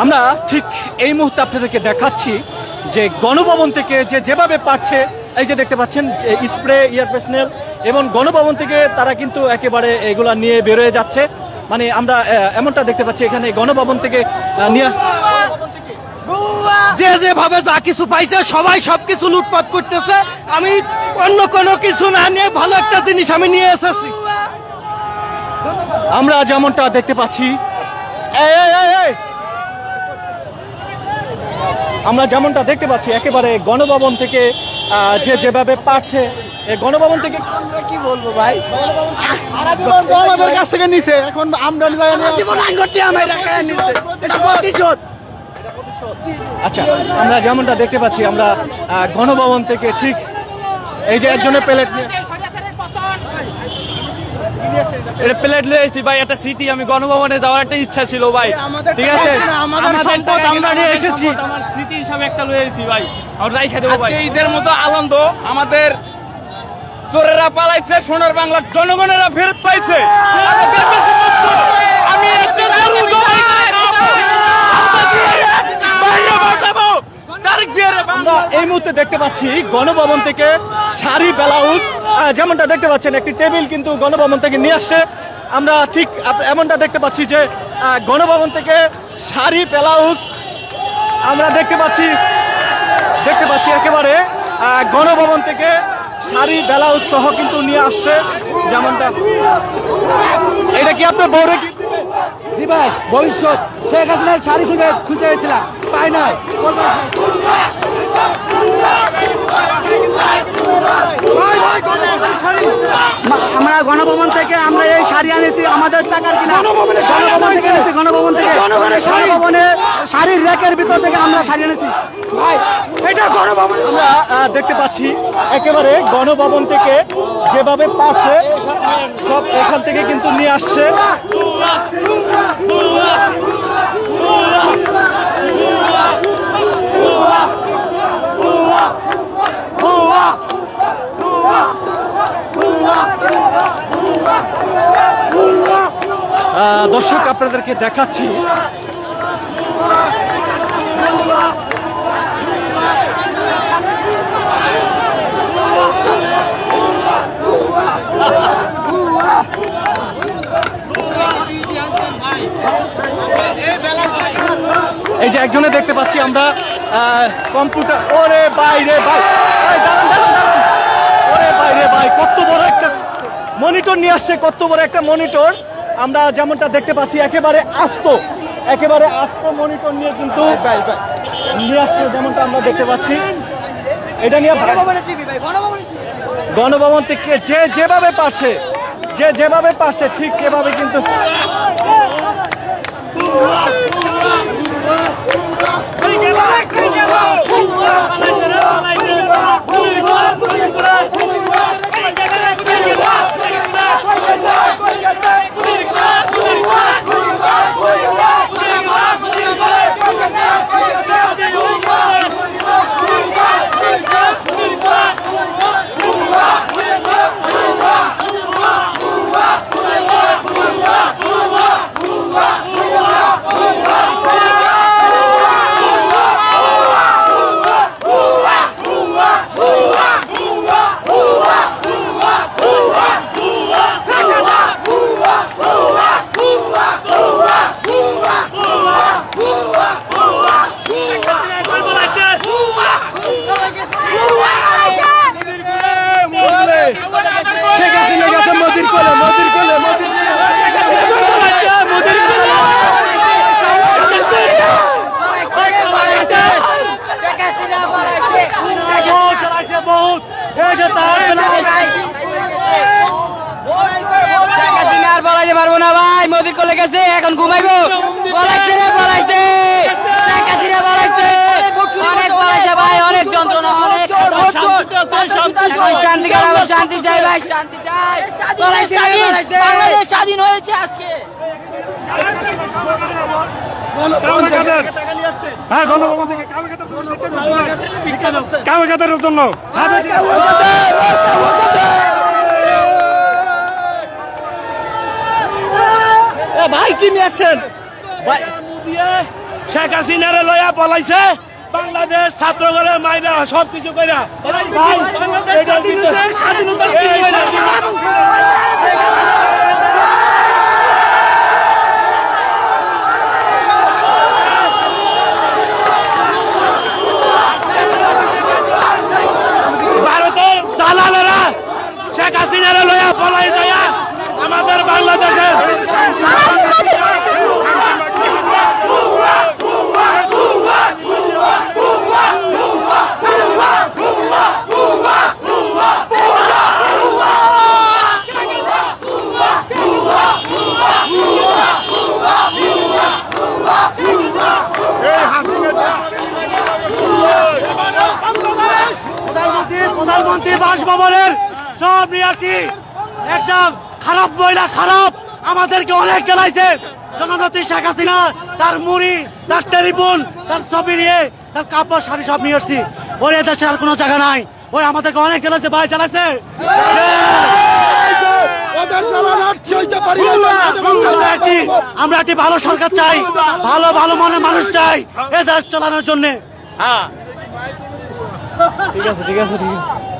আমরা ঠিক এই মুহূর্তে আপনাদেরকে দেখাচ্ছি যে গণভবন থেকে যে যেভাবে পাচ্ছে এই যে দেখতে পাচ্ছেন যে স্প্রে ইয়ার পেসনেল এবং গণভবন থেকে তারা কিন্তু একেবারে এগুলা নিয়ে বেরোয় যাচ্ছে। মানে আমরা এমনটা দেখতে পাচ্ছি এখানে গণভবন থেকে নিয়ে যে যেভাবে যা কিছু পাইছে সবাই সবকিছু লুটপাট করতেছে। আমি অন্য কোনো কিছু না নিয়ে ভালো একটা জিনিস আমি নিয়ে এসেছি। আমরা যেমনটা দেখতে পাচ্ছি এই, এই, এই। আমরা যেমনটা দেখতে পাচ্ছি একেবারে গণভবন থেকে যে যেভাবে পারছে গণভবন থেকে কি বলব ভাই? আমাদের কাছ থেকে নিছে এখন আমরা প্রতিশোধ। আচ্ছা আমরা যেমনটা দেখতে পাচ্ছি আমরা গণভবন থেকে ঠিক এই যে একজনের প্লেট নিয়ে এটা প্লেট ভাই একটা সিটি আমি গণভবনে যাওয়ার একটা ইচ্ছা ছিল ভাই। ঠিক আছে? আমাদের আমরা নিয়ে এসেছি। আমার স্মৃতি হিসাবে একটা লয়েছি ভাই। আমরা রাইখা দেবো ভাই। ঈদের মতো আনন্দ আমাদের চোরেরা পালাইছে সোনার বাংলার জনগণেরা ফেরত পাইছে আমাদের বেশি মুক্ত। আমি একটা গরু জবাই করে খাব। বাইরে পাঠাবো। তারিখ দিয়ে রে বাংলা। আমরা এই মুহূর্তে দেখতে পাচ্ছি গণভবন থেকে শাড়ি, ব্লাউজ যেমনটা দেখতে পাচ্ছেন, একটি টেবিল কিন্তু গণভবন থেকে নিয়ে আসছে। আমরা ঠিক এমনটা দেখতে পাচ্ছি যে গণভবন থেকে শাড়ি, ব্লাউজ আমরা দেখতে পাচ্ছি দেখতে পাচ্ছি একেবারে গণভবন থেকে শাড়ি, ব্লাউজ সহ কিন্তু নিয়ে আসছে যেমনটা। এটা কি আপনার বউরে কি জি ভাই ভবিষ্যৎ। শেখ হাসিনার শাড়ি খুলবে খুঁজে গেছিলাম পাই নাই। আমরা গণভবন থেকে আমরা এই শাড়ি আনেছি আমাদের টাকার কিনা। গণভবন থেকে এনেছি গণভবন থেকে। গণভবনে শাড়ির র্যাকের ভিতর থেকে আমরা শাড়ি এনেছি ভাই এটা গণভবন আমরা আহ, দেখতে পাচ্ছি একেবারে গণভবন থেকে যেভাবে পাচ্ছে সব এখান থেকে কিন্তু নিয়ে আসছে। দর্শক আপনাদেরকে দেখাচ্ছি এই যে একজনে দেখতে পাচ্ছি আমরা কম্পিউটার ওরে বাইরে ভাই। দাঁড়ান দাঁড়ান দাঁড়ান। ওরে বাইরে ভাই কত বড় একটা মনিটর নিয়ে আসছে কত বড় একটা মনিটর। আমরা যেমনটা দেখতে পাচ্ছি একেবারে আস্ত একেবারে আস্ত মনিটর নিয়ে কিন্তু নিয়ে আসছে যেমনটা আমরা দেখতে পাচ্ছি। এটা নিয়ে গণভবন থেকে যে যেভাবে পারছে যে যেভাবে পারছে ঠিক এভাবে কিন্তু শেখ মোদি কোলে গেছে এখন ঘুমাইবো বলাইছে রে হাসিনা অনেক বলাইছে ভাই অনেক যন্ত্রণা অনেক শান্তি শান্তি চাই ভাই শান্তি চাই বাংলাদেশ স্বাধীন হয়েছে আজকে হ্যাঁ গণভবন থেকে কামাকাতের জন্য ভাই কি নিয়ে আসছেন? শেখ হাসিনারে লয়া পলাইছে। বাংলাদেশ ছাত্রগণের মাইরা সব কিছু কইরা ভাই, এটা কিন্তু- এই স্বাধীনতা- ভারতের দালালেরা শেখ হাসিনারে লয়া পলাই যায়া আমাদের বাংলাদেশের প্রধানমন্ত্রী বাসভবনের সব নিয়ে একটা খারাপ মহিলা, খারাপ। আমাদেরকে অনেক জ্বালাইছে। জননেত্রী শেখ হাসিনা, তার মুড়ি, তার টেলিফোন, তার ছবি নিয়ে তার কাপড়, শাড়ি সব নিয়ে আসছি ওর দেশে আর কোনো জায়গা নাই। ওই আমাদেরকে অনেক জ্বালাইছে। ভাই, জ্বালাইছে? আমরা একটি ভালো সরকার চাই। ভালো ভালো মনের মানুষ চাই। এ দেশ চালানোর জন্য। ঠিক আছে ঠিক আছে ঠিক আছে।